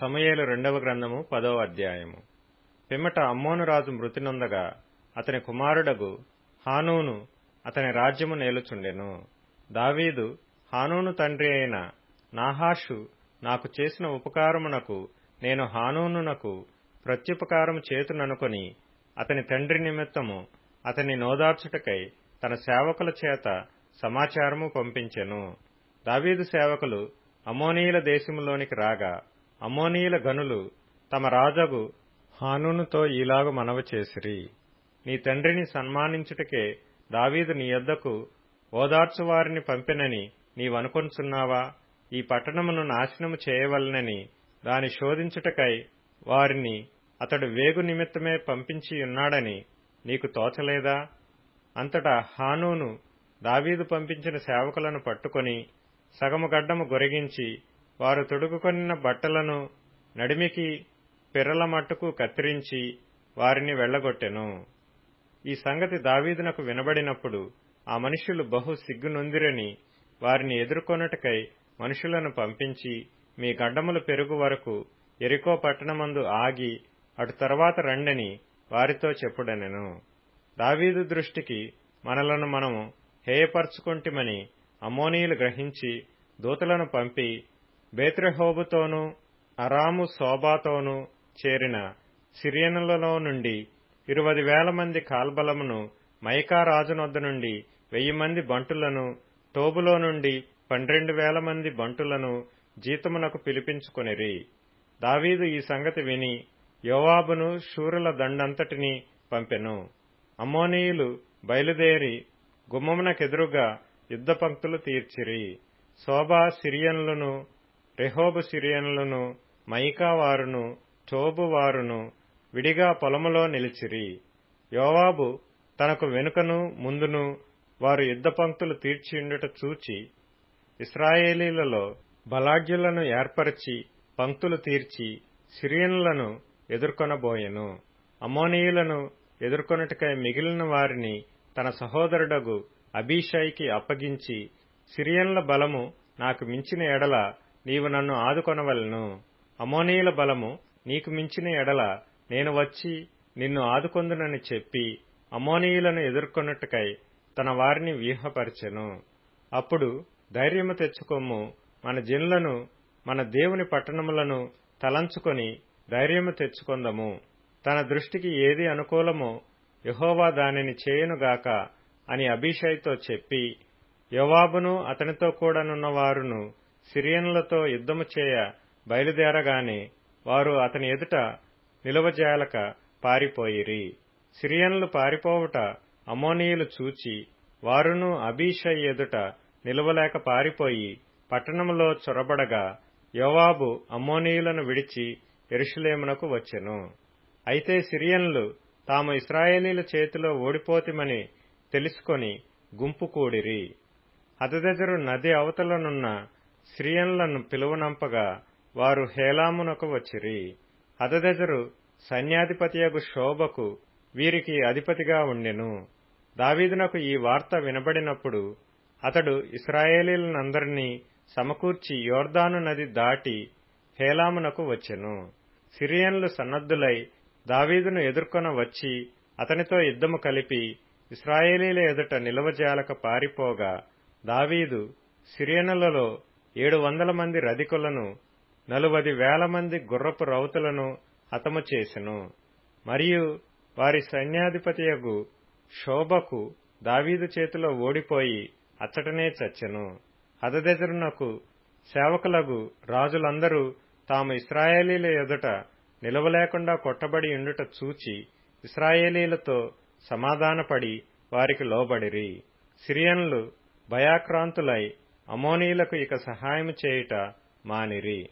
సమయలు రెండవ గ్రంథము పదవ అధ్యాయము. పిమ్మట అమ్మోను రాజు మృతి నొందగా అతని కుమారుడగు హానూను అతని రాజ్యము నేలుచుండెను. దావీదు హానూను తండ్రి అయిన నాహాషు నాకు చేసిన ఉపకారమునకు నేను హానూనునకు ప్రత్యుపకారము చేతుననుకొని అతని తండ్రి నిమిత్తము అతని నోదార్చుటకై తన సేవకుల చేత సమాచారము పంపించెను. దావీదు సేవకులు అమోనీయుల దేశములోనికి రాగా అమోనీయుల గనులు తమ రాజగు హానూనుతో ఈలాగు మనవ చేసిరి. నీ తండ్రిని సన్మానించుటకే దావీదు నీ యొద్దకు ఓదార్చువారిని పంపినని నీవనుకొనుచున్నావా ఈ పట్టణమును నాశనము చేయవలనని దాని శోధించుటకై వారిని అతడు వేగు నిమిత్తమే పంపించియున్నాడని నీకు తోచలేదా? అంతటా హానూను దావీదు పంపించిన సేవకులను పట్టుకొని సగము గడ్డము గొరిగించి వారు తొడుగుకొనిన బట్టలను నడిమికి పిర్రల మట్టుకు కత్తిరించి వారిని వెళ్ళగొట్టెను ఈ సంగతి దావీదునకు వినబడినప్పుడు ఆ మనుష్యులు బహు సిగ్గునొందిరని వారిని ఎదుర్కొనుటకై మనుషులను పంపించి మీ గడ్డములు పెరుగు వరకు ఎరికో పట్టణమందు ఆగి అటు తర్వాత రండని వారితో చెప్పుడనెను. దావీదు దృష్టికి మనలను మనము హేయపరుచుకొంటిమని అమోనీయులు గ్రహించి దూతలను పంపి బేత్రెహోబుతోనూ అరాము శోభాతోనూ చేరిన సిరియనులలో నుండి ఇరువది వేల మంది కాల్బలమును మైకా రాజునొద్ద నుండి వెయ్యి మంది బంటులను టోబులో నుండి పన్నెండు వేల మంది బంటులను జీతమునకు పిలిపించుకొనిరి. దావీదు ఈ సంగతి విని యోవాబును శూరుల దండంతటిని పంపెను. అమ్మోనీయులు బయలుదేరి గుమ్మమునకెదురుగా యుద్ధ పంక్తులు తీర్చిరి. శోభా సిరియన్లను రెహోబు సిరియన్లను మైకా వారును విడిగా పొలములో నిలిచిరి. యోవాబు తనకు వెనుకను ముందును వారు యుద్ధ పంక్తులు తీర్చియుండుట చూచి ఇస్రాయేలీలలో బలాఢ్యులను ఏర్పరచి పంక్తులు తీర్చి సిరియన్లను ఎదుర్కొనబోయెను. అమోనీయులను ఎదుర్కొనుటకై మిగిలిన వారిని తన సహోదరుడగు అబీషైకి అప్పగించి సిరియన్ల బలము నాకు మించిన ఎడల నీవు నన్ను ఆదుకొనవలను. అమోనీయుల బలము నీకు మించిన ఎడల నేను వచ్చి నిన్ను ఆదుకొందునని చెప్పి అమోనీయులను ఎదుర్కొన్నట్టుకై తన వారిని వ్యూహపరిచెను. అప్పుడు ధైర్యము తెచ్చుకొమ్ము మన జిన్లను మన దేవుని పట్టణములను తలంచుకొని ధైర్యము తెచ్చుకొందము. తన దృష్టికి ఏది అనుకూలమో యహోవా దానిని చేయునుగాక అని అభిషయ్తో చెప్పి యోవాబును అతనితో కూడానున్న వారును సిరియన్లతో యుద్ధము చేయ బయలుదేరగానే వారు అతని ఎదుట నిలువజాలక పారిపోయిరి. సిరియన్లు పారిపోవుట అమోనీయులు చూచి వారును అబీషై ఎదుట నిలువలేక పారిపోయి పట్టణములో చొరబడగా యోవాబు అమోనీయులను విడిచి ఎరుషులేమునకు వచ్చెను. అయితే సిరియన్లు తాము ఇస్రాయేలీల చేతిలో ఓడిపోతిమని తెలుసుకొని గుంపు కూడిరి. హదదెజరు నది అవతలనున్న సిరియన్లను పిలువనంపగా వారు హేలామునకు వచ్చిరి. హదదెజరు సైన్యాధిపతియగు శోభకు వీరికి అధిపతిగా ఉండెను. దావీదునకు ఈ వార్త వినబడినప్పుడు అతడు ఇస్రాయేలీలనందరినీ సమకూర్చి యోర్దాను నది దాటి హేలామునకు వచ్చెను. సిరియన్లు సన్నద్ధులై దావీదును ఎదుర్కొన వచ్చి అతనితో యుద్ధము కలిపి ఇస్రాయేలీల ఎదుట నిలవజాలక పారిపోగా దావీదు సిరియనులలో ఏడు వందల మంది రధికులను నలువది వేల మంది గుర్రపు రౌతులను హతము చేసెను. మరియు వారి సైన్యాధిపతియగు శోభకు దావీదు చేతిలో ఓడిపోయి అచ్చటనే చచ్చెను. హదదెజరునకు సేవకులగు రాజులందరూ తాము ఇస్రాయేలీల ఎదుట నిలవలేకుండా కొట్టబడి ఉండుట చూచి ఇస్రాయేలీలతో సమాధానపడి వారికి లోబడిరి. సిరియన్లు భయాక్రాంతులై అమోనీలకు ఇక సహాయము చేయుట మానిరి.